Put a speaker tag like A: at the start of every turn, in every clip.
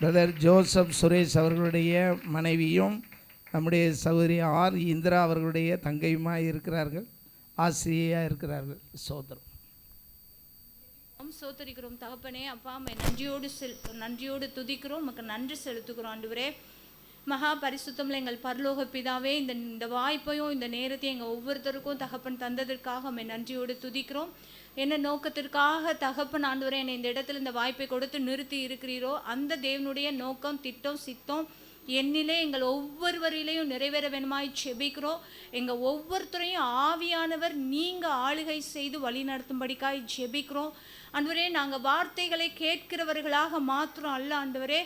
A: Brother Joseph Suresh அவர்களுடைய மனைவியும் நம்முடைய சகோதரி ஆர். இந்திரா அவர்களுடைய தங்கையுமாக இருக்கிறார்கள். ஆசிரியையாக இருக்கிறார்கள். சோதரம்.
B: சோத்தரிக்கிறோம். தகப்பனே அப்பா அம்மை நன்றியோடு செல் நன்றியோடு துதிக்கிறோம். உமக்கு நன்றி செலுத்துகிறோம் ஆண்டுவரே. மகா பரிசுத்தமில் எங்கள் பரலோக பிதாவே இந்த இந்த வாய்ப்பையும் இந்த நேரத்தையும் எங்கள் ஒவ்வொருத்தருக்கும் தகப்பன் தந்ததற்காக அம்மை நன்றியோடு துதிக்கிறோம். என்ன நோக்கத்திற்காக தகப்பன் ஆண்டவரே என்னை இந்த இடத்துல இந்த வாய்ப்பை கொடுத்து நிறுத்தி இருக்கிறீரோ அந்த தேவனுடைய நோக்கம் திட்டம் சித்தம் என்னிலே எங்கள் ஒவ்வொருவரிலையும் நிறைவேற வேணுமாய் செபிக்கிறோம் எங்கள் ஒவ்வொருத்தரையும் ஆவியானவர் நீங்கள் ஆளுகை செய்து வழி நடத்தும்படிக்காய் ஜெபிக்கிறோம். ஆண்டவரே நாங்கள் வார்த்தைகளை கேட்கிறவர்களாக மாத்திரம் அல்ல ஆண்டவரே.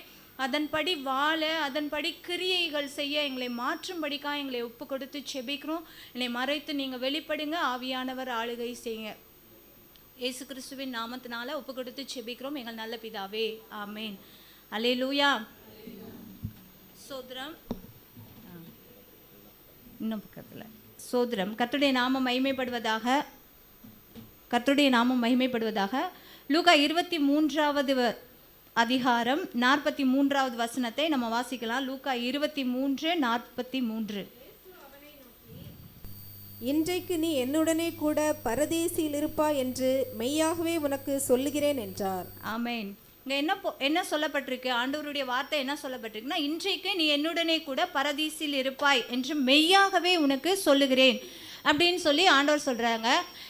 B: அதன்படி வாழ அதன்படி கிரியைகள் செய்ய எங்களை மாற்றும்படிக்கா எங்களை ஒப்பு கொடுத்து செபிக்கிறோம் என்னை மறைத்து நீங்கள் வெளிப்படுங்க ஆவியானவர் ஆளுகை செய்யுங்க. இயேசு கிறிஸ்துவின் நாமத்தினால ஒப்பு கொடுத்து செபிக்கிறோம். எங்கள் நல்ல பிதாவே. ஆமேன். அல்லேலூயா. சோதரம். இன்னும் பக்கத்தில். சோதரம். கத்துடைய நாமம் மகிமைப்படுவதாக கத்துடைய நாமம் மகிமைப்படுவதாக லூகா இருபத்தி மூன்றாவது அதிகாரம் நாற்பத்தி மூன்றாவது வசனத்தை நம்ம வாசிக்கலாம். லூகா இருபத்தி மூன்று நாற்பத்தி மூன்று
C: இன்றைக்கு நீ என்னுடனே கூட பரதேசியில் இருப்பாய் என்று மெய்யாகவே உனக்கு சொல்லுகிறேன் என்றார்.
B: ஆமேன். இங்க என்ன பொ- என்ன சொல்லப்பட்டிருக்கு? ஆண்டவருடைய வார்த்தை என்ன சொல்லப்பட்டிருக்குன்னா இன்றைக்கு நீ என்னுடனே கூட பரதீசில் இருப்பாய் என்று மெய்யாகவே உனக்கு சொல்லுகிறேன். அப்படின்னு சொல்லி ஆண்டவர் சொல்கிறாங்க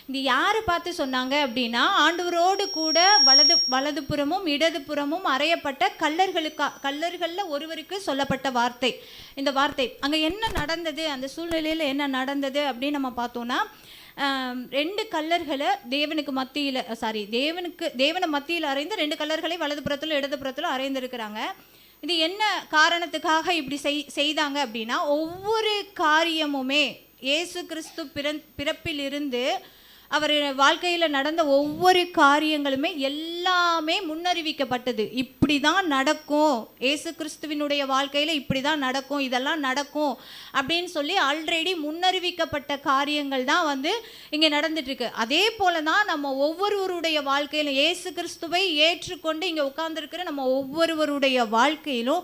B: இது யாரை பார்த்து சொன்னாங்க அப்படின்னா ஆண்டவரோடு கூட வலது வலதுபுறமும் இடதுபுறமும் அறையப்பட்ட கல்லர்களுக்கா கல்லர்களில் ஒருவருக்கு சொல்லப்பட்ட வார்த்தை. இந்த வார்த்தை அங்கே என்ன நடந்தது அந்த சூழ்நிலையில் என்ன நடந்தது அப்படின்னு நம்ம பார்த்தோன்னா ரெண்டு கல்லர்களை தேவனுக்கு மத்தியில் சாரி தேவனுக்கு தேவனை மத்தியில் அறைந்து ரெண்டு கல்லர்களை வலதுபுறத்திலும் இடதுபுறத்திலும் அறைந்திருக்கிறாங்க. இது என்ன காரணத்துக்காக இப்படி செய் செய்தாங்க அப்படின்னா ஒவ்வொரு காரியமுமே இயேசு கிறிஸ்து பிறந் பிறப்பிலிருந்து அவர் வாழ்க்கையில் நடந்த ஒவ்வொரு காரியங்களுமே எல்லாமே முன்னறிவிக்கப்பட்டது. இப் இப்படி தான் நடக்கும். ஏசு கிறிஸ்துவினுடைய வாழ்க்கையில் இப்படி தான் நடக்கும். இதெல்லாம் நடக்கும். அப்படின்னு சொல்லி ஆல்ரெடி முன்னறிவிக்கப்பட்ட காரியங்கள் தான் வந்து இங்கே நடந்துட்டுருக்கு. அதே போல தான் நம்ம ஒவ்வொருவருடைய வாழ்க்கையிலும் ஏசு கிறிஸ்துவை ஏற்றுக்கொண்டு இங்கே உட்கார்ந்துருக்கிற நம்ம ஒவ்வொருவருடைய வாழ்க்கையிலும்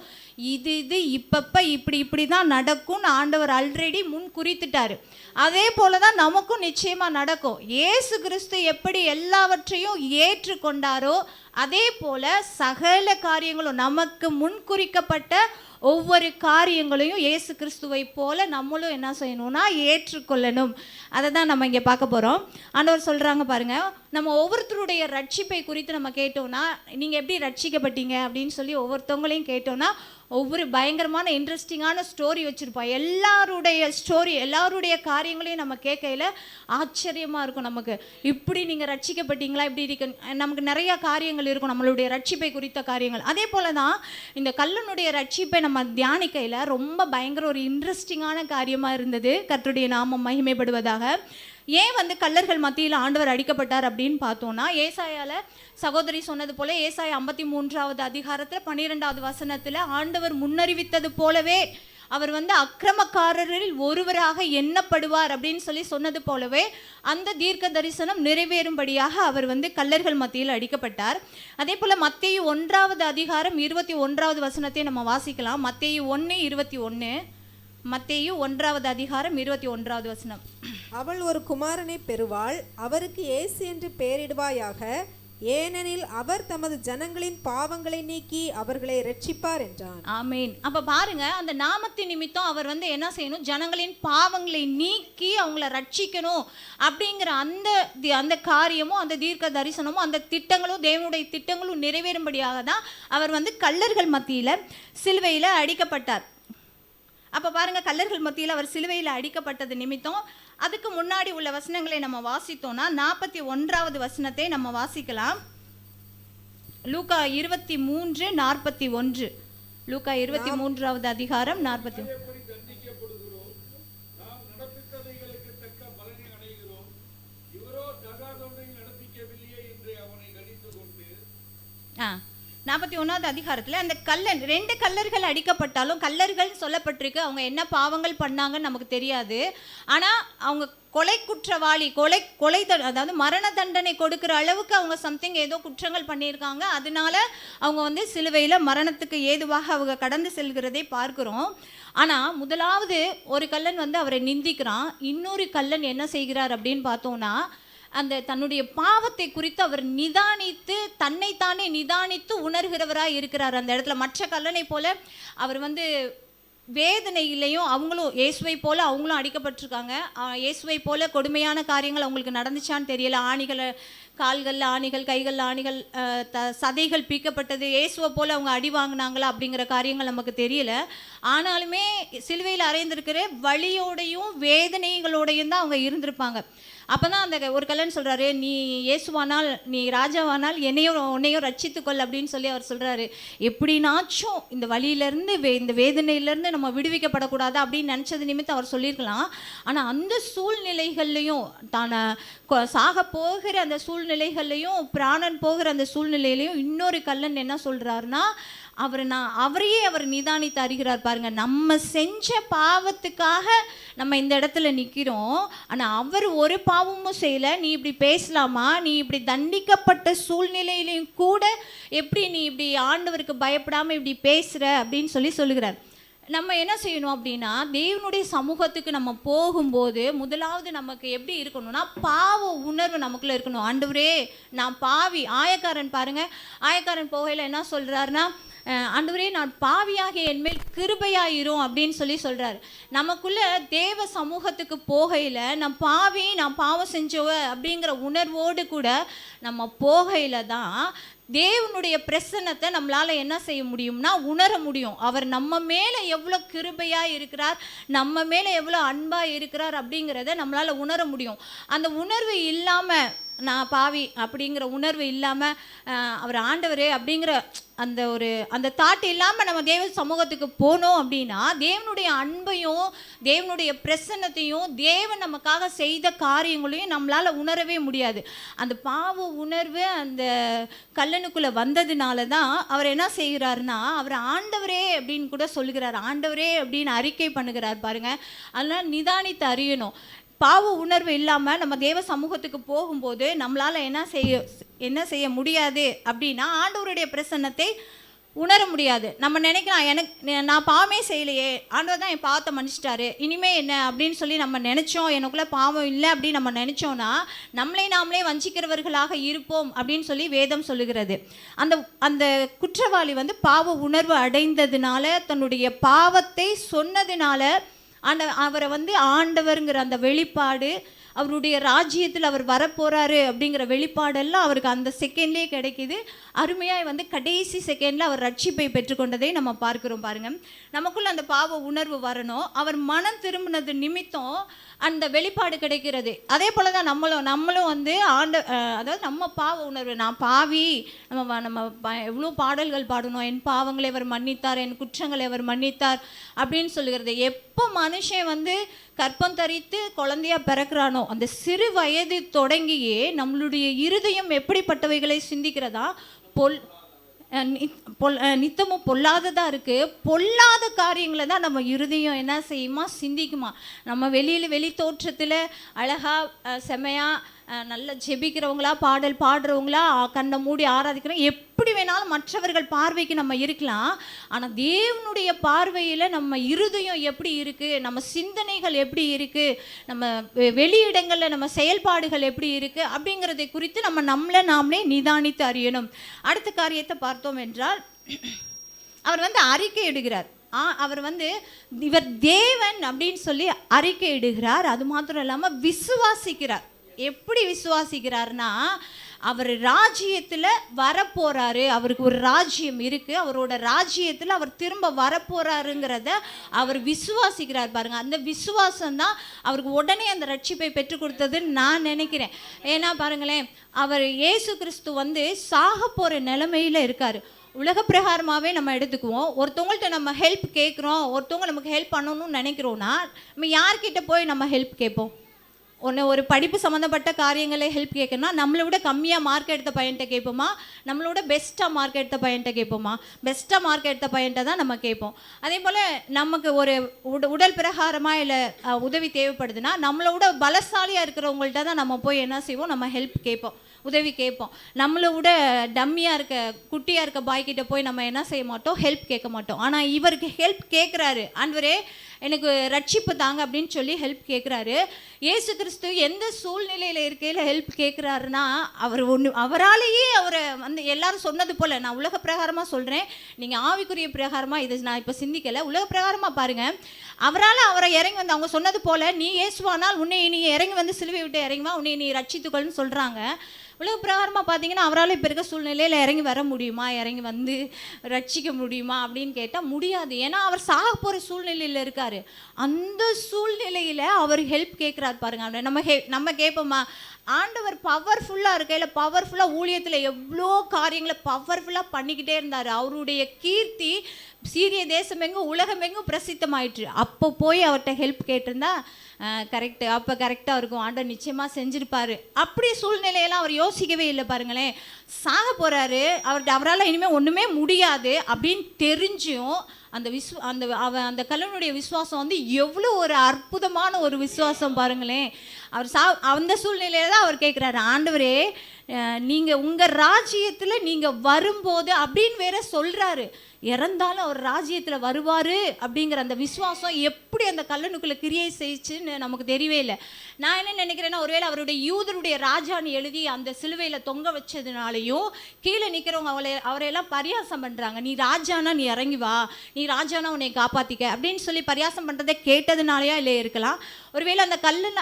B: இது இது இப்பப்போ இப்படி இப்படி தான் நடக்கும்னு ஆண்டவர் ஆல்ரெடி முன் குறித்துட்டாரு அதே போல தான் நமக்கும் நிச்சயமாக நடக்கும். ஏசு கிறிஸ்து எப்படி எல்லாவற்றையும் ஏற்றுக்கொண்டாரோ அதே போல சகல காரியங்களும் நமக்கு முன்குறிக்கப்பட்ட ஒவ்வொரு காரியங்களையும் இயேசு கிறிஸ்துவை போல நம்மளும் என்ன செய்யணும்னா ஏற்றுக்கொள்ளணும். அதை தான் நம்ம இங்கே பார்க்க போகிறோம் ஆண்டவர் சொல்கிறாங்க பாருங்கள் நம்ம ஒவ்வொருத்தருடைய ரட்சிப்பை குறித்து நம்ம கேட்டோம்னா நீங்கள் எப்படி ரட்சிக்கப்பட்டீங்க அப்படின்னு சொல்லி ஒவ்வொருத்தவங்களையும் கேட்டோம்னா ஒவ்வொரு பயங்கரமான இன்ட்ரெஸ்டிங்கான ஸ்டோரி வச்சுருப்போம். எல்லாருடைய ஸ்டோரி எல்லாருடைய காரியங்களையும் நம்ம கேட்கையில் ஆச்சரியமாக இருக்கும் நமக்கு. இப்படி நீங்கள் ரட்சிக்கப்பட்டீங்களா? இப்படி இருக்கு நமக்கு நிறைய காரியங்கள் இருக்கும். நம்மளுடைய ரட்சிப்பை குறித்த காரியங்கள். அதே போல தான் இந்த கல்லனுடைய ரட்சிப்பை நம்ம தியானிக்கையில் ரொம்ப பயங்கர ஒரு இன்ட்ரெஸ்டிங்கான காரியமாக இருந்தது. கர்த்தருடைய நாமம் மகிமைப்படுவதாக. ஏன் வந்து கல்லர்கள் மத்தியில் ஆண்டவர் அடிக்கப்பட்டார் அப்படின்னு பார்த்தோம்னா ஏசாயால சகோதரி சொன்னது போல ஏசாய ஐம்பத்தி மூன்றாவது அதிகாரத்தில் பன்னிரெண்டாவது வசனத்தில் ஆண்டவர் முன்னறிவித்தது போலவே அவர் வந்து அக்கிரமக்காரரில் ஒருவராக எண்ணப்படுவார் அப்படின்னு சொல்லி சொன்னது போலவே அந்த தீர்க்க தரிசனம் நிறைவேறும்படியாக அவர் வந்து கல்லர்கள் மத்தியில் அடிக்கப்பட்டார். அதே போல் மத்திய ஒன்றாவது அதிகாரம் இருபத்தி ஒன்றாவது வசனத்தை நம்ம வாசிக்கலாம். மத்திய ஒன்று இருபத்தி ஒன்று மத்தேயு ஒன்றாவது அதிகாரம் இருபத்தி ஒன்றாவது வசனம்.
C: அவள் ஒரு குமாரனை பெறுவாள் அவருக்கு இயேசு என்று பெயரிடுவாயாக. ஏனெனில் அவர் தமது ஜனங்களின் பாவங்களை நீக்கி அவர்களை ரட்சிப்பார் என்றான்.
B: ஆமேன். அப்ப பாருங்க அந்த நாமத்தின் நிமித்தம் அவர் வந்து என்ன செய்யணும்? ஜனங்களின் பாவங்களை நீக்கி அவங்கள ரட்சிக்கணும் அப்படிங்கிற அந்த அந்த காரியமும் அந்த தீர்க்க தரிசனமும் அந்த திட்டங்களும் தேவனுடைய திட்டங்களும் நிறைவேறும்படியாக தான் அவர் வந்து கல்லர்கள் மத்தியில சிலுவையில அடிக்கப்பட்டார். அப்ப பாருங்க கல்லர்கள் மத்தியில் அவர் சிலுவையில் அடிக்கப்பட்டது நிமித்தம். அதுக்கு முன்னாடி உள்ள வசனங்களை நம்ம வாசித்தோம்னா நாற்பத்தி ஒன்றாவது வசனத்தை நம்ம வாசிக்கலாம். லூக்கா இருபத்தி மூன்று நாற்பத்தி ஒன்று. லூக்கா இருபத்தி மூன்றாவது அதிகாரம் நாற்பத்தி ஆ. நாற்பத்தி ஒன்றாவது அதிகாரத்தில் அந்த கல்லன் ரெண்டு கல்லர்கள் அடிக்கப்பட்டாலும் கல்லர்கள் சொல்லப்பட்டிருக்கு அவங்க என்ன பாவங்கள் பண்ணாங்கன்னு நமக்கு தெரியாது. ஆனால் அவங்க கொலை குற்றவாளி கொலை கொலை த- அதாவது மரண தண்டனை கொடுக்குற அளவுக்கு அவங்க சம்திங் ஏதோ குற்றங்கள் பண்ணியிருக்காங்க. அதனால அவங்க வந்து சிலுவையில் மரணத்துக்கு ஏதுவாக அவங்க கடந்து செல்கிறதை பார்க்குறோம். ஆனால் முதலாவது ஒரு கல்லன் வந்து அவரை நிந்திக்கிறான். இன்னொரு கல்லன் என்ன செய்கிறார் அப்படின்னு பார்த்தோம்னா அந்த தன்னுடைய பாவத்தை குறித்து அவர் நிதானித்து தன்னைத்தானே நிதானித்து உணர்கிறவராக இருக்கிறார். அந்த இடத்துல மற்ற கல்லனை போல அவர் வந்து வேதனையிலையும் அவங்களும் இயேசுவை போல அவங்களும் அடிக்கப்பட்டிருக்காங்க. இயேசுவை போல கொடுமையான காரியங்கள் அவங்களுக்கு நடந்துச்சான்னு தெரியல. ஆணிகளை கால்களில் ஆணிகள் கைகளில் ஆணிகள் த சதைகள் பீக்கப்பட்டது. இயேசுவை போல அவங்க அடி வாங்கினாங்களா அப்படிங்கிற காரியங்கள் நமக்கு தெரியல. ஆனாலுமே சிலுவையில் அறைந்திருக்கிற வழியோடையும் வேதனைகளோடையும் தான் அவங்க இருந்திருப்பாங்க. அப்போ தான் அந்த ஒரு கல்லன் சொல்கிறாரு நீ இயேசுவானால் நீ ராஜாவானால் என்னையும் உன்னையும் ரட்சித்துக்கொள் அப்படின்னு சொல்லி அவர் சொல்கிறாரு எப்படினாச்சும் இந்த வழியிலேருந்து வே இந்த வேதனையிலேருந்து நம்ம விடுவிக்கப்படக்கூடாது அப்படின்னு நினச்சது நிமித்தம் அவர் சொல்லியிருக்கலாம். ஆனால் அந்த சூழ்நிலைகள்லையும் தான சாக போகிற அந்த சூழ்நிலைகள்லையும் பிராணன் போகிற அந்த சூழ்நிலையிலையும் இன்னொரு கல்லன் என்ன சொல்கிறாருன்னா அவர் நான் அவரையே அவர் நிதானித்து அறிகிறார் பாருங்க. நம்ம செஞ்ச பாவத்துக்காக நம்ம இந்த இடத்துல நிற்கிறோம் ஆனால் அவர் ஒரு பாவமும் செய்யலை. நீ இப்படி பேசலாமா? நீ இப்படி தண்டிக்கப்பட்ட சூழ்நிலையிலையும் கூட எப்படி நீ இப்படி ஆண்டவருக்கு பயப்படாமல் இப்படி பேசுகிற அப்படின்னு சொல்லி சொல்லுகிறார். நம்ம என்ன செய்யணும் அப்படின்னா தேவனுடைய சமூகத்துக்கு நம்ம போகும்போது முதலாவது நமக்கு எப்படி இருக்கணும்னா பாவ உணர்வு நமக்குள்ள இருக்கணும். ஆண்டவரே நான் பாவி. ஆயக்காரன் பாருங்க. ஆயக்காரன் போகையில் என்ன சொல்றாருன்னா ஆண்டவரே நான் பாவியாகிய என்மேல் கிருபையாயிரும் அப்படின்னு சொல்லி சொல்றாரு. நமக்குள்ள தேவ சமூகத்துக்கு போகையில் நான் பாவி நான் பாவம் செஞ்சவ அப்படிங்கிற உணர்வோடு கூட நம்ம போகையில் தான் தேவனுடைய பிரசன்னத்தை நம்மளால் என்ன செய்ய முடியும்னா உணர முடியும். அவர் நம்ம மேலே எவ்வளோ கிருபையாக இருக்கிறார் நம்ம மேலே எவ்வளோ அன்பாக இருக்கிறார் அப்படிங்கிறத நம்மளால் உணர முடியும். அந்த உணர்வு இல்லாமல் நான் பாவி அப்படிங்கிற உணர்வு இல்லாமல் அவர் ஆண்டவர் அப்படிங்கிற அந்த ஒரு அந்த தாட் இல்லாமல் நம்ம தேவ சமூகத்துக்கு போனோம் அப்படின்னா தேவனுடைய அன்பையும் தேவனுடைய பிரசன்னத்தையும் தேவன் நமக்காக செய்த காரியங்களையும் நம்மளால் உணரவே முடியாது. அந்த பாவ உணர்வு அந்த கல்லனுக்குள்ளே வந்ததுனால தான் அவர் என்ன செய்கிறாருன்னா அவர் ஆண்டவரே அப்படின்னு கூட சொல்லுகிறார். ஆண்டவரே அப்படின்னு அறிக்கை பண்ணுகிறார் பாருங்க. அதனால் நிதானித்து அறியணும். பாவ உணர்வு இல்லாமல் நம்ம தேவ சமூகத்துக்கு போகும்போது நம்மளால் என்ன செய்ய என்ன செய்ய முடியாது அப்படின்னா ஆண்டவருடைய பிரசன்னத்தை உணர முடியாது. நம்ம நினைக்கலாம் எனக்கு நான் பாவமே செய்யலையே ஆண்டவர் தான் என் பாவத்தை மன்னிச்சிட்டாரு இனிமே என்ன? அப்படின்னு சொல்லி நம்ம நினச்சோம் எனக்குள்ள பாவம் இல்லை அப்படின்னு நம்ம நினச்சோன்னா நம்மளே நாமளே வஞ்சிக்கிறவர்களாக இருப்போம் அப்படின்னு சொல்லி வேதம் சொல்லுகிறது. அந்த அந்த குற்றவாளி வந்து பாவ உணர்வு அடைந்ததுனால தன்னுடைய பாவத்தை சொன்னதுனால ஆண்ட அவரை வந்து ஆண்டவருங்கிற அந்த வெளிப்பாடு அவருடைய ராஜ்யத்தில் அவர் வரப்போகிறாரு அப்படிங்கிற வெளிப்பாடெல்லாம் அவருக்கு அந்த செகண்ட்லேயே கிடைக்கிது. அருமையாக வந்து கடைசி செகண்டில் அவர் ரட்சிப்பை பெற்றுக்கொண்டதை நம்ம பார்க்குறோம் பாருங்கள் நமக்குள்ள அந்த பாவ உணர்வு வரணும். அவர் மனம் திரும்பினது நிமித்தம் அந்த வெளிப்பாடு கிடைக்கிறது. அதே போல தான் நம்மளும் நம்மளும் வந்து ஆண்ட அதாவது நம்ம பாவ உணர்வு நான் பாவி நம்ம நம்ம எவ்வளோ பாடல்கள் பாடணும் என் பாவங்களை அவர் மன்னித்தார் என் குற்றங்களை அவர் மன்னித்தார் அப்படின்னு சொல்லுகிறது. எப்போ மனுஷன் வந்து கற்பம் தரித்து குழந்தையா பிறக்கிறானோ அந்த சிறு வயது தொடங்கியே நம்மளுடைய இருதயம் எப்படிப்பட்டவைகளை சிந்திக்கிறதா? பொல் பொல் நித்தமும் பொல்லாததாக இருக்குது பொல்லாத காரியங்களை தான் நம்ம இருதயம் என்ன செய்யுமா? சிந்திக்குமா? நம்ம வெளியில் வெளி தோற்றத்தில் அழகாக செமையாக நல்லா ஜெபிக்கிறவங்களா பாடல் பாடுறவங்களா கண்ணை மூடி ஆராதிக்கிறோம் எப்படி வேணாலும் மற்றவர்கள் பார்வைக்கு நம்ம இருக்கலாம். ஆனால் தேவனுடைய பார்வையில் நம்ம இருதயம் எப்படி இருக்குது நம்ம சிந்தனைகள் எப்படி இருக்குது நம்ம வெ- வெளியிடங்களில் நம்ம செயல்பாடுகள் எப்படி இருக்குது அப்படிங்கிறதை குறித்து நம்ம நம்மளை நாமளே நிதானித்து அறியணும். அடுத்த காரியத்தை பார்த்தோம் என்றால் அவர் வந்து அறிக்கை இடுகிறார். ஆ அவர் வந்து இவர் தேவன் அப்படின்னு சொல்லி அறிக்கை இடுகிறார். அது மாத்திரம் இல்லாமல் விசுவாசிக்கிறார். எப்படி விசுவாசிக்கிறார்னா அவர் ராஜ்யத்தில் வரப்போகிறாரு அவருக்கு ஒரு ராஜ்யம் இருக்குது அவரோட ராஜ்யத்தில் அவர் திரும்ப வரப்போகிறாருங்கிறத அவர் விசுவாசிக்கிறார் பாருங்கள் அந்த விசுவாசம் தான் அவருக்கு உடனே அந்த ரட்சிப்பை பெற்றுக் கொடுத்ததுன்னு நான் நினைக்கிறேன். ஏன்னா பாருங்களேன் அவர் இயேசு கிறிஸ்து வந்து சாக போகிற நிலைமையில் இருக்கார். உலக பிரகாரமாகவே நம்ம எடுத்துக்குவோம். ஒருத்தவங்கள்ட்ட நம்ம ஹெல்ப் கேட்குறோம் ஒருத்தவங்க நமக்கு ஹெல்ப் பண்ணணும்னு நினைக்கிறோன்னா நம்ம யார்கிட்ட போய் நம்ம ஹெல்ப் கேட்போம்? ஒன்று ஒரு படிப்பு சம்மந்தப்பட்ட காரியங்களை ஹெல்ப் கேட்கணும்னா நம்மளை விட கம்மியாக மார்க் எடுத்த பையன்கிட்ட கேட்போமா? நம்மளோட பெஸ்ட்டாக மார்க் எடுத்த பையன்கிட்ட கேட்போமா? பெஸ்ட்டாக மார்க் எடுத்த பையன்கிட்ட தான் நம்ம கேட்போம். அதே போல் நமக்கு ஒரு உட உடல் பிரகாரமாக இல்லை உதவி தேவைப்படுதுன்னா நம்மளோட பலசாலியாக இருக்கிறவங்கள்ட்ட தான் நம்ம போய் என்ன செய்வோம்? நம்ம ஹெல்ப் கேட்போம். உதவி கேட்போம். நம்மளை விட டம்மியாக இருக்க குட்டியாக இருக்க பாய்கிட்ட போய் நம்ம என்ன செய்ய மாட்டோம்? ஹெல்ப் கேட்க மாட்டோம். ஆனால் இவருக்கு ஹெல்ப் கேட்குறாரு. ஆண்டவரே எனக்கு ரட்சிப்பு தாங்க அப்படின்னு சொல்லி ஹெல்ப் கேட்குறாரு ஏசு கிறிஸ்து எந்த சூழ்நிலையில் இருக்கையில் ஹெல்ப் கேட்குறாருன்னா அவர் ஒன்று அவராலேயே அவரை வந்து எல்லாரும் சொன்னது போல் நான் உலக பிரகாரமாக சொல்கிறேன் நீங்கள் ஆவிக்குரிய பிரகாரமாக இது நான் இப்போ சிந்திக்கலை. உலக பிரகாரமாக பாருங்கள் அவரால் அவரை இறங்கி வந்து அவங்க சொன்னது போல் நீ ஏசுவானால் உன்னை நீ இறங்கி வந்து சிலுவை விட்டு இறங்கிவா உன்னை நீ ரட்சித்துக்கொள்னு சொல்கிறாங்க உலக பிரகாரமாக பார்த்தீங்கன்னா அவரால் இப்போ இருக்க சூழ்நிலையில் இறங்கி வர முடியுமா? இறங்கி வந்து ரட்சிக்க முடியுமா? அப்படின்னு கேட்டால் முடியாது. ஏன்னா அவர் சாக போகிற சூழ்நிலையில் இருக்கார். அந்த சூழ்நிலையில் அவர் ஹெல்ப் கேட்குறாரு பாருங்க. அவரை நம்ம ஹே நம்ம கேட்போமா? ஆண்டவர் பவர்ஃபுல்லாக இருக்கையில் பவர்ஃபுல்லாக ஊழியத்தில் எவ்வளோ காரியங்களை பவர்ஃபுல்லாக பண்ணிக்கிட்டே இருந்தார். அவருடைய கீர்த்தி சீரிய தேசம் எங்கும் உலகம் எங்கும் பிரசித்தமாயிற்று. அப்போ போய் அவர்கிட்ட ஹெல்ப் கேட்டிருந்தா கரெக்டு அப்போ கரெக்டாக இருக்கும். ஆண்டவர் நிச்சயமாக செஞ்சுருப்பார். அப்படி சூழ்நிலையெல்லாம் அவர் யோசிக்கவே இல்லை பாருங்களேன். சாக போகிறாரு அவர்கிட்ட அவரால் இனிமேல் ஒன்றுமே முடியாது அப்படின்னு தெரிஞ்சும் அந்த விஸ்வ அந்த அவன் அந்த கல்லனுடைய விசுவாசம் வந்து எவ்வளோ ஒரு அற்புதமான ஒரு விசுவாசம் பாருங்களேன். அவர் சா அந்த சூழ்நிலையில தான் அவர் கேட்குறாரு ஆண்டவரே நீங்கள் உங்கள் ராஜ்யத்தில் நீங்கள் வரும்போது அப்படின்னு வேற சொல்கிறாரு இறந்தாலும் அவர் ராஜ்யத்தில் வருவார் அப்படிங்கிற அந்த விசுவாசம் எப்படி அந்த கல்லனுக்குள்ளே கிரியை செய்ச்சுன்னு நமக்கு தெரியவே இல்லை. நான் என்ன நினைக்கிறேன்னா ஒருவேளை அவருடைய யூதருடைய ராஜான்னு எழுதி அந்த சிலுவையில் தொங்க வச்சதுனாலையும் கீழே நிற்கிறவங்க அவளை அவரையெல்லாம் பரியாசம் பண்ணுறாங்க நீ ராஜானா நீ இறங்கி வா. நீ ராஜானா உன்னை காப்பாற்றிக்க அப்படின்னு சொல்லி பரியாசம் பண்ணுறதை கேட்டதுனாலயா இல்லை இருக்கலாம். ஒருவேளை அந்த கல்லன்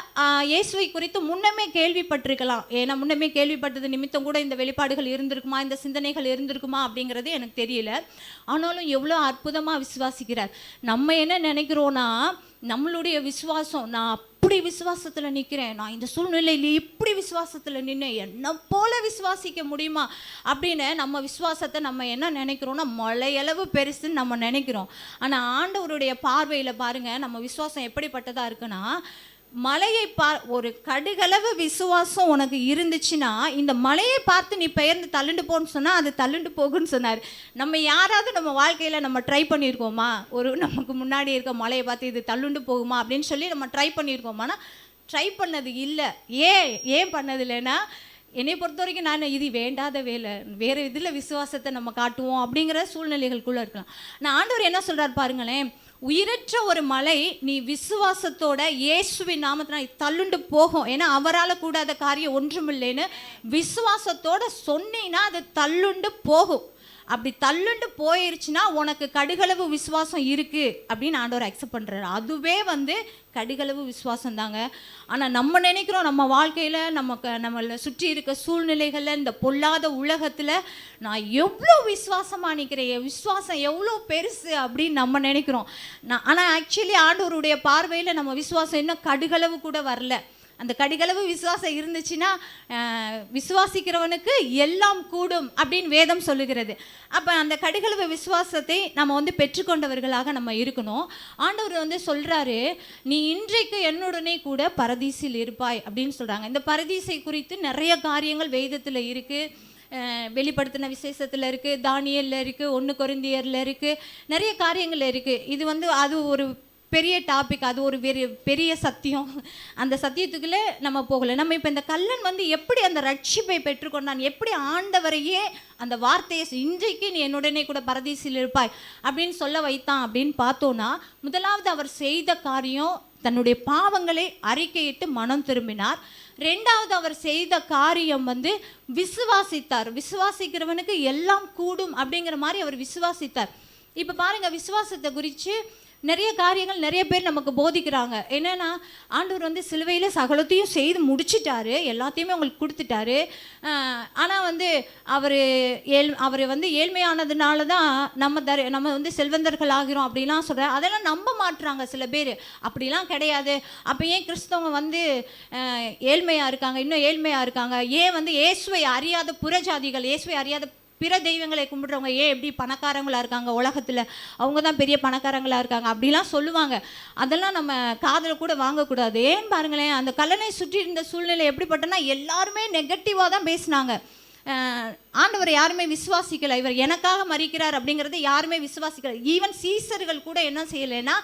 B: இயேசுவை குறித்து முன்னமே கேள்விப்பட்டிருக்கலாம். ஏன்னா முன்னமே கேள்விப்பட்டது நிமித்தம் கூட இந்த வெளிப்பாடுகள் இருந்திருக்குமா? இந்த சிந்தனைகள் இருந்திருக்குமா? அப்படிங்கிறது எனக்கு தெரியல. ஆனாலும் எவ்வளோ அற்புதமாக விசுவாசிக்கிறார். நம்ம என்ன நினைக்கிறோன்னா நம்மளுடைய விசுவாசம் நான் அப்படி விசுவாசத்தில் நிற்கிறேன் நான் இந்த சூழ்நிலையில் இப்படி விசுவாசத்தில் நின்று என்ன போல விசுவாசிக்க முடியுமா அப்படின்னு நம்ம விசுவாசத்தை நம்ம என்ன நினைக்கிறோம்னா மலையளவு பெருசுன்னு நம்ம நினைக்கிறோம். ஆனால் ஆண்டவருடைய பார்வையில் பாருங்கள் நம்ம விசுவாசம் எப்படிப்பட்டதாக இருக்குன்னா மலையை பா ஒரு கடுகளவு விசுவாசம் உனக்கு இருந்துச்சுன்னா இந்த மலையை பார்த்து நீ பெயர்ந்து தள்ளுண்டு போன்னு சொன்னால் அது தள்ளுண்டு போகுன்னு சொன்னார். நம்ம யாராவது நம்ம வாழ்க்கையில் நம்ம ட்ரை பண்ணியிருக்கோமா ஒரு நமக்கு முன்னாடி இருக்க மலையை பார்த்து இது தள்ளுண்டு போகுமா அப்படின்னு சொல்லி நம்ம ட்ரை பண்ணியிருக்கோமானா ட்ரை பண்ணது இல்லை. ஏன்? ஏன் பண்ணது இல்லைன்னா என்னை பொறுத்த வரைக்கும் நான் இது வேண்டாத வேலை. வேறு இதில் விசுவாசத்தை நம்ம காட்டுவோம் அப்படிங்கிற சூழ்நிலைகளுக்குள்ளே இருக்கலாம். நான் ஆண்டவர் என்ன சொல்கிறார் பாருங்களேன் உயிரற்ற ஒரு மலை நீ விசுவாசத்தோட இயேசுவின் நாமத்தினால் தள்ளுண்டு போகும். ஏன்னா அவரால் கூடாத காரியம் ஒன்றுமில்லைன்னு விசுவாசத்தோட சொன்னீங்கன்னா அது தள்ளுண்டு போகும். அப்படி தள்ளுண்டு போயிருச்சுன்னா உனக்கு கடுகளவு விசுவாசம் இருக்குது அப்படின்னு ஆண்டவர் அக்செப்ட் பண்ணுறாரு அதுவே வந்து கடுகளவு விசுவாசம் தாங்க ஆனால் நம்ம நினைக்கிறோம் நம்ம வாழ்க்கையில் நமக்கு நம்மளை சுற்றி இருக்க சூழ்நிலைகளில் இந்த பொல்லாத உலகத்தில் நான் எவ்வளோ விசுவாசமாக நிற்கிறேன் என் விசுவாசம் எவ்வளோ பெருசு அப்படின்னு நம்ம நினைக்கிறோம். நான் ஆனால் ஆக்சுவலி ஆண்டவருடைய பார்வையில் நம்ம விசுவாசம் இன்னும் கடுகளவு கூட வரல. அந்த கடிகளவு விசுவாசம் இருந்துச்சுன்னா விசுவாசிக்கிறவனுக்கு எல்லாம் கூடும் அப்படின்னு வேதம் சொல்லுகிறது. அப்போ அந்த கடிகளவு விசுவாசத்தை நம்ம வந்து பெற்றுக்கொண்டவர்களாக நம்ம இருக்கணும். ஆண்டவர் வந்து சொல்கிறாரு நீ இன்றைக்கு என்னுடனே கூட பரதீசில் இருப்பாய் அப்படின்னு சொல்கிறாங்க இந்த பரதீசை குறித்து நிறைய காரியங்கள் வேதத்தில் இருக்குது வெளிப்படுத்தின விசேஷத்தில் இருக்குது தானியலில் இருக்குது ஒன்று கொருந்தியரில் இருக்குது நிறைய காரியங்கள் இருக்குது இது வந்து அது ஒரு பெரிய டாபிக் அது ஒரு பெரிய பெரிய சத்தியம். அந்த சத்தியத்துக்குள்ளே நம்ம போகலை. நம்ம இப்போ இந்த கல்லன் வந்து எப்படி அந்த ரட்சிப்பை பெற்றுக்கொண்டான்? எப்படி ஆண்டவரையே அந்த வார்த்தையை இன்றைக்கு நீ என்னுடனே கூட பரதீசில் இருப்பாய் அப்படின்னு சொல்ல வைத்தான் அப்படின்னு பார்த்தோன்னா முதலாவது அவர் செய்த காரியம் தன்னுடைய பாவங்களை அறிக்கையிட்டு மனம் திரும்பினார். ரெண்டாவது அவர் செய்த காரியம் வந்து விசுவாசித்தார். விசுவாசிக்கிறவனுக்கு எல்லாம் கூடும் அப்படிங்கிற மாதிரி அவர் விசுவாசித்தார். இப்போ பாருங்கள் விசுவாசத்தை குறித்து நிறைய காரியங்கள் நிறைய பேர் நமக்கு போதிக்கிறாங்க. என்னென்னா ஆண்டவர் வந்து சிலுவையில் சகலத்தையும் செய்து முடிச்சிட்டாரு. எல்லாத்தையுமே உங்களுக்கு கொடுத்துட்டாரு. ஆனால் வந்து அவர் ஏழ் அவர் வந்து ஏழ்மையானதுனால தான் நம்ம தர நம்ம வந்து செல்வந்தர்கள் ஆகிறோம் அப்படிலாம் சொல்கிறார் அதெல்லாம் நம்ப மாட்டுறாங்க சில பேர். அப்படிலாம் கிடையாது. அப்போ ஏன் கிறிஸ்தவங்க வந்து ஏழ்மையாக இருக்காங்க? இன்னும் ஏழ்மையாக இருக்காங்க? ஏன் வந்து இயேசுவை அறியாத புறஜாதிகள் இயேசுவை அறியாத பிற தெய்வங்களை கும்பிடுறவங்க ஏன் எப்படி பணக்காரங்களாக இருக்காங்க? உலகத்தில் அவங்க தான் பெரிய பணக்காரங்களாக இருக்காங்க? அப்படிலாம் சொல்லுவாங்க. அதெல்லாம் நம்ம காதில் கூட வாங்கக்கூடாது. ஏன் பாருங்களேன் அந்த கல்லணை சுற்றி இருந்த சூழ்நிலை எப்படிப்பட்டனா எல்லாருமே நெகட்டிவாக தான் பேசினாங்க. ஆண்டவர் யாருமே விசுவாசிக்கல. இவர் எனக்காக மறிக்கிறார் அப்படிங்கிறது யாருமே விசுவாசிக்கல. ஈவன் சீசர்கள் கூட என்ன செய்யலைன்னா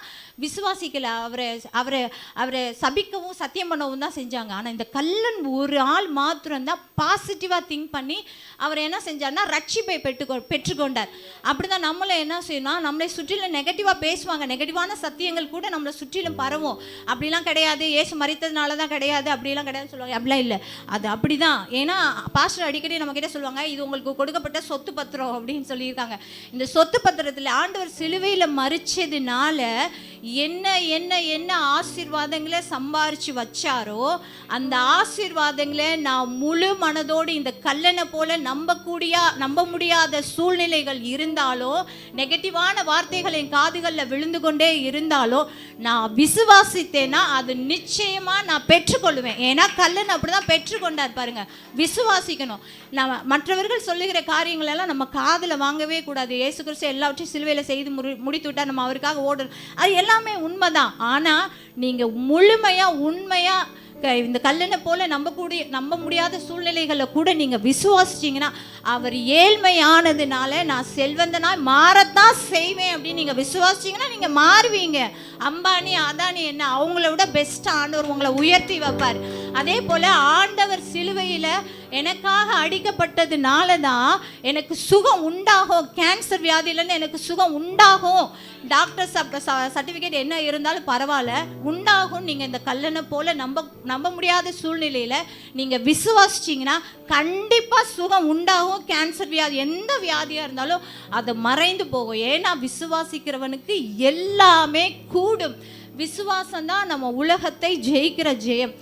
B: விசுவாசிக்கல. அவரை அவரை அவரை சபிக்கவும் சத்தியம் பண்ணவும் தான் செஞ்சாங்க. ஆனால் இந்த கல்லன் ஒரு ஆள் மாத்திரம்தான் பாசிட்டிவாக திங்க் பண்ணி அவர் என்ன செஞ்சார்னா ரட்சிப்பை பெற்றுக்கொ பெற்றுக்கொண்டார். அப்படி தான் நம்மளை என்ன செய்யணும் நம்மளை சுற்றிலும் நெகட்டிவாக பேசுவாங்க. நெகட்டிவான சத்தியங்கள் கூட நம்மளை சுற்றிலும் பரவும். அப்படிலாம் கிடையாது. ஏசு மறித்ததுனால தான் கிடையாது. அப்படிலாம் கிடையாதுன்னு சொல்லுவாங்க. அப்படிலாம் இல்லை. அது அப்படி தான் ஏன்னா பாஸ்டர் அடிக்கடி நம்ம நம்மக்கிட்ட சொல்லுவாங்க இது உங்களுக்கு கொடுக்கப்பட்ட சொத்து பத்திரம் அப்படின்னு சொல்லியிருக்காங்க. இந்த சொத்து பத்திரத்தில் ஆண்டவர் சிலுவையில் மறிச்சதுனால என்ன என்ன என்ன ஆசீர்வாதங்களை சம்பாரித்து வச்சாரோ அந்த ஆசீர்வாதங்களை நான் முழு மனதோடு இந்த கல்லனை போல நம்பக்கூடிய நம்ப முடியாத சூழ்நிலைகள் இருந்தாலோ நெகட்டிவான வார்த்தைகள் என் காதுகளில் விழுந்து கொண்டே இருந்தாலோ நான் விசுவாசித்தேன்னா அது நிச்சயமாக நான் பெற்றுக்கொள்வேன் ஏன்னா கல்லன் அப்படிதான் பெற்றுக்கொண்டார் பாருங்க. விசுவாசிக்கணும். நம்ம மற்றவர்கள் சொல்லுகிற காரியங்கள் எல்லாம் நம்ம காதில் வாங்கவே கூடாது. இயேசு கிறிஸ்து எல்லாவற்றையும் சிலுவையில் செய்து முடி முடித்து விட்டா நம்ம அவருக்காக ஓடணும் அது எல்லாம் எல்லாமே உண்மைதான். ஆனால் நீங்கள் முழுமையாக உண்மையாக இந்த கல்லனை போல நம்பக்கூடிய நம்ப முடியாத சூழ்நிலைகளை கூட நீங்கள் விசுவாசிச்சீங்கன்னா அவர் ஏழ்மையானதுனால நான் செல்வந்தனாய் மாறத்தான் செய்வேன் அப்படின்னு நீங்கள் விசுவாசிச்சிங்கன்னா நீங்கள் மாறுவீங்க. அம்பானி அதானி என்ன அவங்கள விட பெஸ்ட் ஆண்டவர் உங்களை உயர்த்தி வைப்பார். அதே போல் ஆண்டவர் சிலுவையில் எனக்காக அடிக்கப்பட்டதுனால தான் எனக்கு சுகம் உண்டாகும் கேன்சர் வியாதியிலேருந்து எனக்கு சுகம் உண்டாகும் டாக்டர் சர்டிஃபிகேட் என்ன இருந்தாலும் பரவாயில்ல. உண்டாகும் நீங்கள் இந்த கல்லனை போல நம்ப நம்ப முடியாத சூழ்நிலையில் நீங்கள் விசுவாசிச்சிங்கன்னா கண்டிப்பாக சுகம் உண்டாகும் கேன்சர் வியாதி எந்த வியாதியாக இருந்தாலும் அது மறைந்து போகும். ஏன்னா விசுவாசிக்கிறவனுக்கு எல்லாமே கூடும். விசுவாசம்தான் நம்ம உலகத்தை ஜெயிக்கிற ஜெயம்.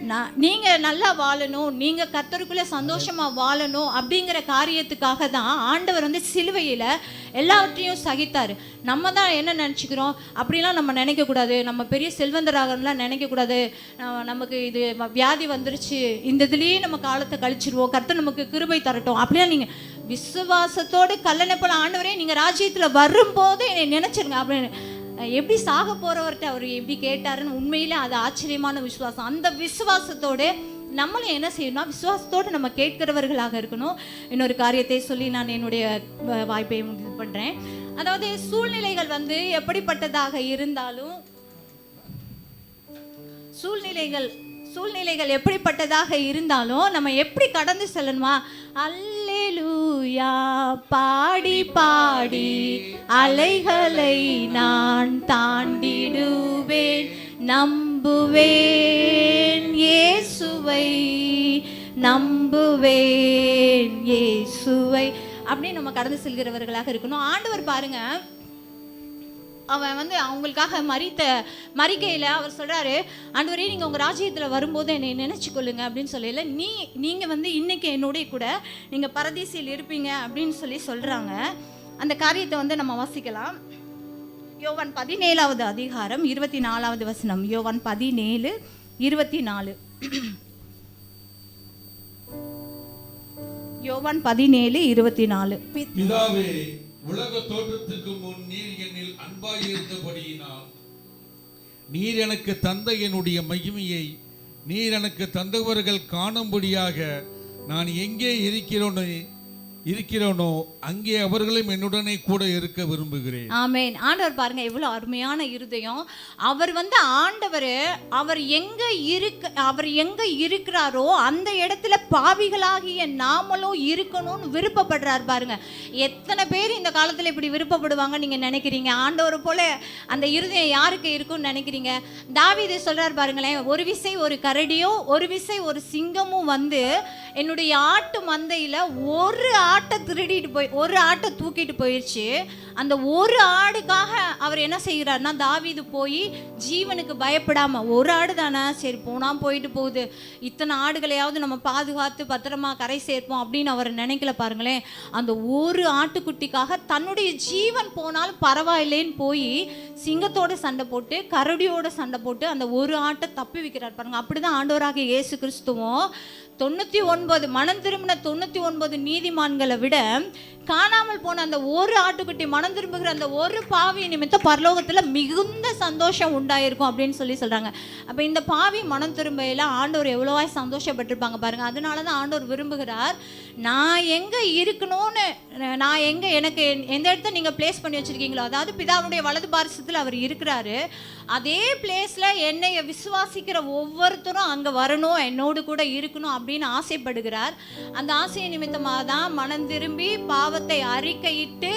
B: நான் நீங்கள் நல்லா வாழணும் நீங்கள் கத்தருக்குள்ளே சந்தோஷமாக வாழணும் அப்படிங்கிற காரியத்துக்காக தான் ஆண்டவர் வந்து சிலுவையில் எல்லாவற்றையும் சகித்தார். நம்ம தான் என்ன நினச்சிக்கிறோம்? அப்படிலாம் நம்ம நினைக்கக்கூடாது. நம்ம பெரிய செல்வந்தராகலாம் நினைக்கக்கூடாது. நம்ம- நமக்கு இது வியாதி வந்துருச்சு. இந்த இதுலேயே நம்ம காலத்தை கழிச்சிருவோம். கர்த்தர் நமக்கு கிருபை தரட்டும். அப்படிலாம் நீங்கள் விசுவாசத்தோடு கல்லணை போல ஆண்டவரே நீங்கள் ராஜ்யத்தில் வரும்போது என்னை நினச்சிருங்க அப்படின்னு. எப்படி சாக போறவர்கிட்ட அவர் எப்படி கேட்டாருன்னு உண்மையிலே அது ஆச்சரியமான விசுவாசம். அந்த விசுவாசத்தோடு நம்மளும் என்ன செய்யணும்னா விசுவாசத்தோடு நம்ம கேட்கிறவர்களாக இருக்கணும். இன்னொரு காரியத்தை சொல்லி நான் என்னுடைய வாய்ப்பை முடிவு பண்ணுறேன் அதாவது சூழ்நிலைகள் வந்து எப்படிப்பட்டதாக இருந்தாலும் சூழ்நிலைகள் சூழ்நிலைகள் எப்படிப்பட்டதாக இருந்தாலும் நம்ம எப்படி கடந்து செல்லணுமா? அல்லேலூயா பாடி பாடி அலைகளை நான் தாண்டிடுவேன் நம்புவேன் இயேசுவை நம்புவேன் இயேசுவை. அப்படின்னு நம்ம கடந்து செல்கிறவர்களாக இருக்கணும். ஆண்டவர் பாருங்க அவன் வந்து அவங்களுக்காக மறித்த மறிக்கையில் அவர் சொல்கிறாரு ஆண்டவரே நீங்கள் உங்கள் ராஜ்யத்தில் வரும்போது என்னை நினச்சிக்கொள்ளுங்க அப்படின்னு சொல்லல நீ நீங்கள் வந்து இன்றைக்கி என்னுடைய கூட நீங்கள் பரதேசியில் இருப்பீங்க அப்படின்னு சொல்லி சொல்கிறாங்க அந்த காரியத்தை வந்து நம்ம வாசிக்கலாம். யோவன் பதினேழாவது அதிகாரம் இருபத்தி நாலாவது வசனம். யோவன் பதினேழு இருபத்தி நாலு யோவான் பதினேழு இருபத்தி நாலு
D: பிதாவே உலக தோற்றத்துக்கு முன் நீர் என்னில் அன்பாயிருந்தபடியினால் நீர் எனக்கு தந்த என்னுடைய மகிமையை நீர் எனக்கு தந்தவர்கள் காணும்படியாக நான் எங்கே இருக்கிறோன்னு இருக்கிறோனோ அங்கே அவர்களும் என்னுடனே கூட இருக்க விரும்புகிறேன்.
B: ஆமேன். ஆண்டவர் பாருங்க எவ்வளவு அருமையான இருதயம். அவர் வந்து ஆண்டவர் அவர் எங்க இருக்க அவர் எங்க இருக்கிறாரோ அந்த இடத்துல பாவிகளாகிய நாமளும் இருக்கணும்னு விருப்பப்படுறார் பாருங்க. எத்தனை பேர் இந்த காலத்துல இப்படி விருப்பப்படுவாங்க நீங்க நினைக்கிறீங்க? ஆண்டவர் போல அந்த இருதயம் யாருக்கு இருக்கும்னு நினைக்கிறீங்க? தாவீது சொல்றார் பாருங்களேன் ஒரு விசை ஒரு கரடியோ ஒரு விசை ஒரு சிங்கமும் வந்து என்னுடைய ஆட்டு மந்தையில் ஒரு ஆட்டை திருடிட்டு போய் ஒரு ஆட்டை தூக்கிட்டு போயிடுச்சு அந்த ஒரு ஆடுக்காக அவர் என்ன செய்கிறாருன்னா தாவிது போய் ஜீவனுக்கு பயப்படாமல் ஒரு ஆடு தானே சரி போனால் போயிட்டு போகுது. இத்தனை ஆடுகளையாவது நம்ம பாதுகாத்து பத்திரமா கரை சேர்ப்போம் அப்படின்னு அவர் நினைக்கல பாருங்களேன். அந்த ஒரு ஆட்டுக்குட்டிக்காக தன்னுடைய ஜீவன் போனாலும் பரவாயில்லைன்னு போய் சிங்கத்தோட சண்டை போட்டு கரடியோட சண்டை போட்டு அந்த ஒரு ஆட்டை தப்பி வைக்கிறார் பாருங்க. அப்படிதான் ஆண்டோராக இயேசு கிறிஸ்துவும். தொண்ணூற்றி ஒன்பது மனம் திரும்பின தொண்ணூற்றி ஒன்பது நீதிமான்களை விட காணாமல் போன அந்த ஒரு ஆட்டுக்குட்டி மனம் திரும்புகிற அந்த ஒரு பாவி நிமித்தம் பரலோகத்தில் மிகுந்த சந்தோஷம் உண்டாயிருக்கும் அப்படின்னு சொல்லி சொல்கிறாங்க அப்போ இந்த பாவி மனம் திரும்பையில் ஆண்டவர் எவ்வளோவாய் சந்தோஷப்பட்டிருப்பாங்க பாருங்கள் அதனால தான் ஆண்டவர் விரும்புகிறார் நான் எங்கே இருக்கணும்னு நான் எங்கே எனக்கு எந்த இடத்த நீங்கள் ப்ளேஸ் பண்ணி வச்சுருக்கீங்களோ அதாவது பிதாவுடைய வலது பாரசத்தில் அவர் இருக்கிறாரு அதே பிளேஸில் என்னை விசுவாசிக்கிற ஒவ்வொருத்தரும் அங்கே வரணும் என்னோடு கூட இருக்கணும் அப்படின்னு ஆசைப்படுகிறார். அந்த ஆசையை நிமித்தமாக தான் மனம் திரும்பி பாவத்தை அறிக்கையிட்டு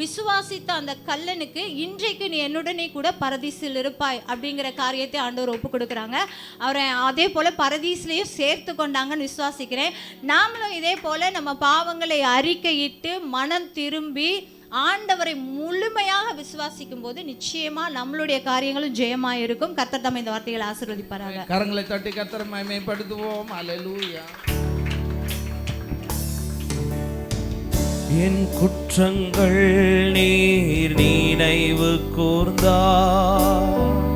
B: விசுவாசித்த அந்த கல்லனுக்கு இன்றைக்கு நீ என்னுடனே கூட பரதீசில் இருப்பாய் அப்படிங்கிற காரியத்தை ஆண்டவர் ஒப்பு கொடுக்குறாங்க. அவரை அதே போல் பரதீஸ்லேயும் சேர்த்து கொண்டாங்கன்னு விசுவாசிக்கிறேன். நாமளும் இதே போல் நம்ம பாவங்களை அறிக்கையிட்டு மனம் திரும்பி ஆண்டவரை முழுமையாக விசுவாசிக்கும் போது நிச்சயமா நம்மளுடைய காரியங்களும் ஜெயமா இருக்கும். கர்த்தர் தம்மை இந்த வார்த்தைகளை ஆசீர்வதிப்பாராக.
A: கரங்களை தட்டி கத்தரை மகிமைப்படுத்துவோம். அல்லேலூயா
E: என் குற்றங்கள் நீர் நினைவு கூர்ந்தார்.